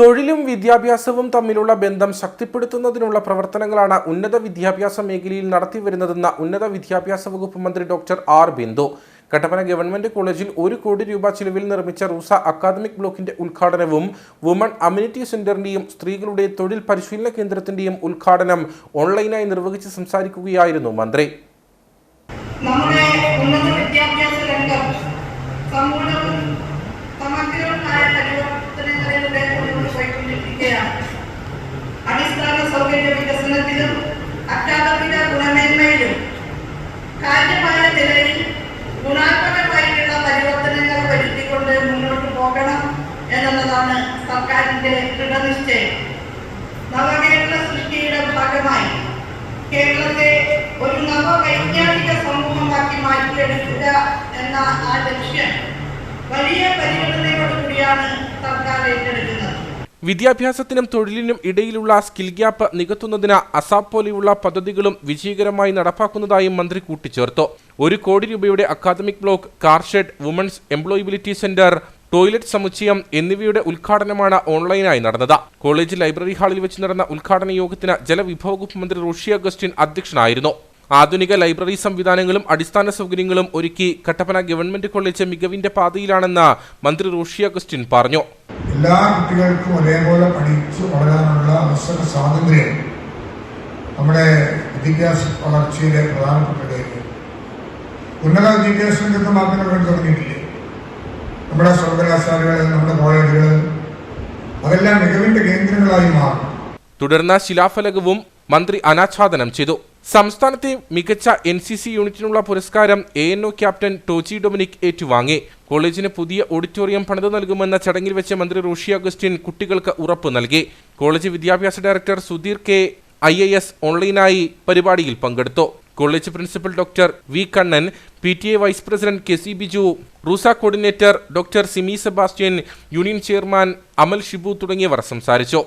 തൊഴിലും വിദ്യാഭ്യാസവും തമ്മിലുള്ള ബന്ധം ശക്തിപ്പെടുത്തുന്നതിനുള്ള പ്രവർത്തനങ്ങളാണ് ഉന്നത വിദ്യാഭ്യാസ മേഖലയിൽ നടത്തിവരുന്നതെന്ന ഉന്നത വിദ്യാഭ്യാസ വകുപ്പ് മന്ത്രി doctor R Bindu. Kattappana government കോളേജിൽ ഒരു കോടി രൂപ ചിലവിൽ നിർമ്മിച്ച റൂസ അക്കാദമിക് ബ്ലോക്കിന്റെ ഉദ്ഘാടനവും വുമൺ അമ്യൂണിറ്റി സെന്ററിന്റെയും സ്ത്രീകളുടെ തൊഴിൽ പരിശീലന കേന്ദ്രത്തിന്റെയും ഉദ്ഘാടനം ഓൺലൈനായി നിർവഹിച്ച് സംസാരിക്കുകയായിരുന്നു മന്ത്രി. നമ്മുടെ ഉന്നത രംഗം പോകണം എന്നുള്ളതാണ് സർക്കാരിന്റെ ദൃഢനിശ്ചയം. നവകേരള സൃഷ്ടിയുടെ ഭാഗമായി കേരളത്തെ ഒരു നവവൈജ്ഞാനിക സമൂഹമാക്കി മാറ്റിയെടുക്കുക എന്ന ആ ലക്ഷ്യം വലിയ പരിഗണനയോടുകൂടിയാണ് സർക്കാർ ഏറ്റെടുക്കുന്നത്. വിദ്യാഭ്യാസത്തിനും തൊഴിലിനും ഇടയിലുള്ള സ്കിൽ ഗ്യാപ്പ് നികത്തുന്നതിന് അസാപ് പോലെയുള്ള പദ്ധതികളും വിജയകരമായി നടപ്പാക്കുന്നതായും മന്ത്രി കൂട്ടിച്ചേർത്തു. ഒരു കോടി രൂപയുടെ academic block car shed women's employability centre toilet സമുച്ചയം എന്നിവയുടെ ഉദ്ഘാടനമാണ് ഓൺലൈനായി നടന്നത്. കോളേജ് ലൈബ്രറി ഹാളിൽ വെച്ച് നടന്ന ഉദ്ഘാടന യോഗത്തിന് ജലവിഭവ വകുപ്പ് മന്ത്രി റോഷി അഗസ്റ്റിൻ അധ്യക്ഷനായിരുന്നു. ആധുനിക ലൈബ്രറി സംവിധാനങ്ങളും അടിസ്ഥാന സൗകര്യങ്ങളും ഒരുക്കി കട്ടപ്പന ഗവൺമെന്റ് കോളേജ് മികവിന്റെ പാതയിലാണെന്ന് മന്ത്രി റോഷി അഗസ്റ്റിൻ പറഞ്ഞു. എല്ലാ കുട്ടികൾക്കും ഒരേപോലെ പഠിച്ചു വളരാനുള്ള അവസര സ്വാതന്ത്ര്യം നമ്മുടെ വിദ്യാഭ്യാസ വളർച്ചയിലെ പ്രധാനപ്പെട്ട ഉന്നത വിദ്യാഭ്യാസ രംഗത്ത് മാത്രമേ തുടങ്ങിയിട്ടില്ലേ? നമ്മുടെ സർവകലാശാലകളിൽ നമ്മുടെ കോളേജുകൾ അതെല്ലാം മികവിന്റെ കേന്ദ്രങ്ങളായി മാറും. തുടർന്ന് ശിലാഫലകവും മന്ത്രി അനാച്ഛാദനം ചെയ്തു. സംസ്ഥാനത്തെ മികച്ച എൻ സി സി യൂണിറ്റിനുള്ള പുരസ്കാരം A N O captain Tochi Dominic ഏറ്റുവാങ്ങി. കോളേജിന് പുതിയ ഓഡിറ്റോറിയം പണിതു നൽകുമെന്ന ചടങ്ങിൽ വെച്ച് മന്ത്രി റോഷി അഗസ്റ്റിൻ കുട്ടികൾക്ക് ഉറപ്പ് നൽകി. കോളേജ് വിദ്യാഭ്യാസ ഡയറക്ടർ സുധീർ കെ ഐ ഓൺലൈനായി പരിപാടിയിൽ പങ്കെടുത്തു. College principal doctor V Kannan P T A vice president K C Biju RUSA coordinator doctor Simi Sebastian union chairman Amal Shibu തുടങ്ങിയവർ സംസാരിച്ചു.